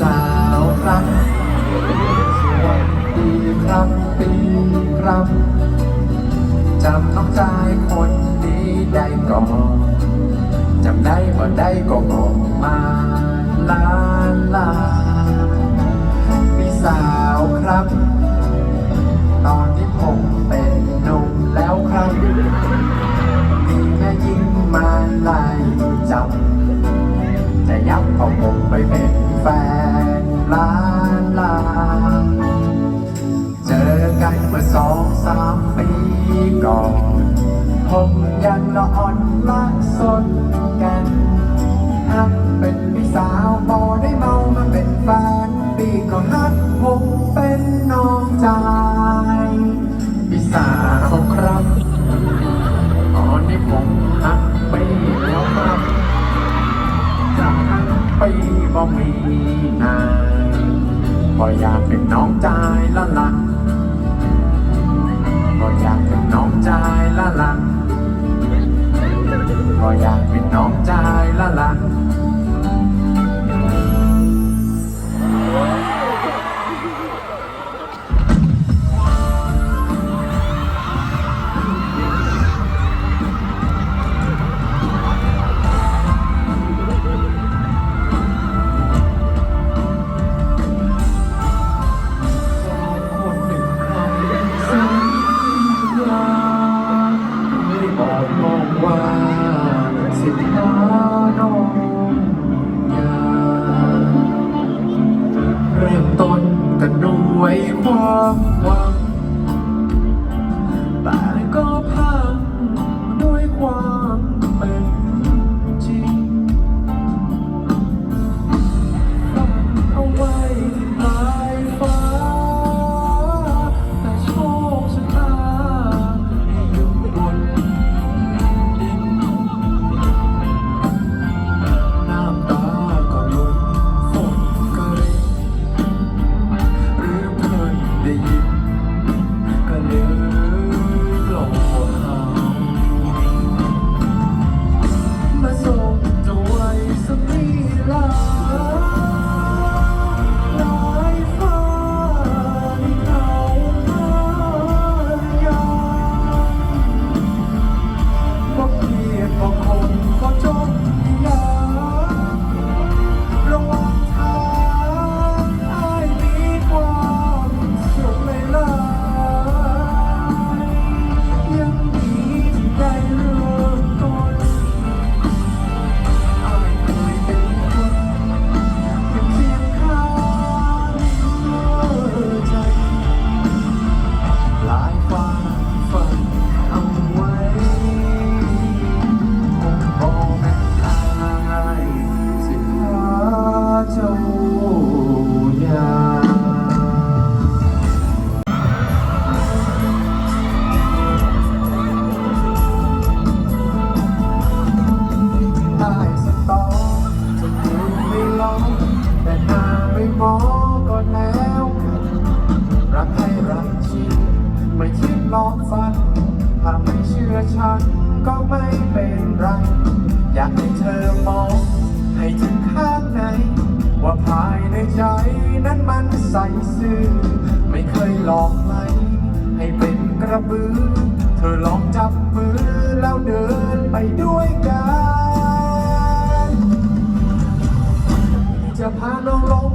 สาวครับสวัสดีครับปีครับจำต้องใจคนดีได้ก่อนจำได้บ่ได้ก็ออกมาลาลา พบกันละอ่อนละสนกันฮักเป็นพี่สาวบอได้เมามาเป็นแฟนปีก็ฮักผมเป็นน้องใจพี่สาวครับตอนนี้ผมฮักไปีแล้วครับจะฮักไปีบ่มีนายก็อยากเป็นน้องชายละละ หมอก็แล้วกันรักให้รักจริงไม่คิดลองฟันถ้าไม่เชื่อฉันก็ไม่เป็นไร อยากให้เธอมอง ให้ถึงข้างใน ว่าภายในใจนั้นมันใสซื่อ ไม่เคยหลอกใครให้เป็นกระบือ เธอลองจับมือแล้วเดินไปด้วยกัน จะพาน้องลง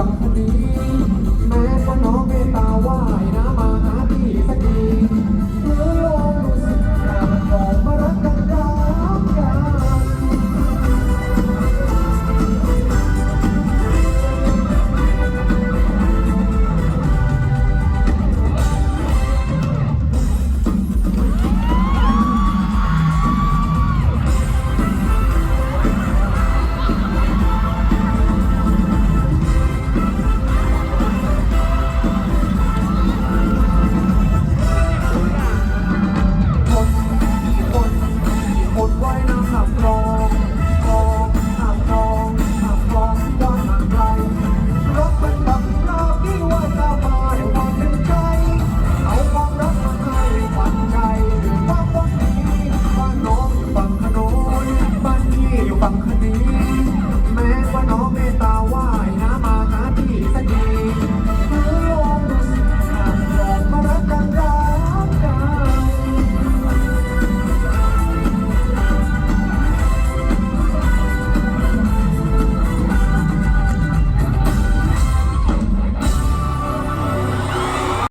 ฝั่งถนนี้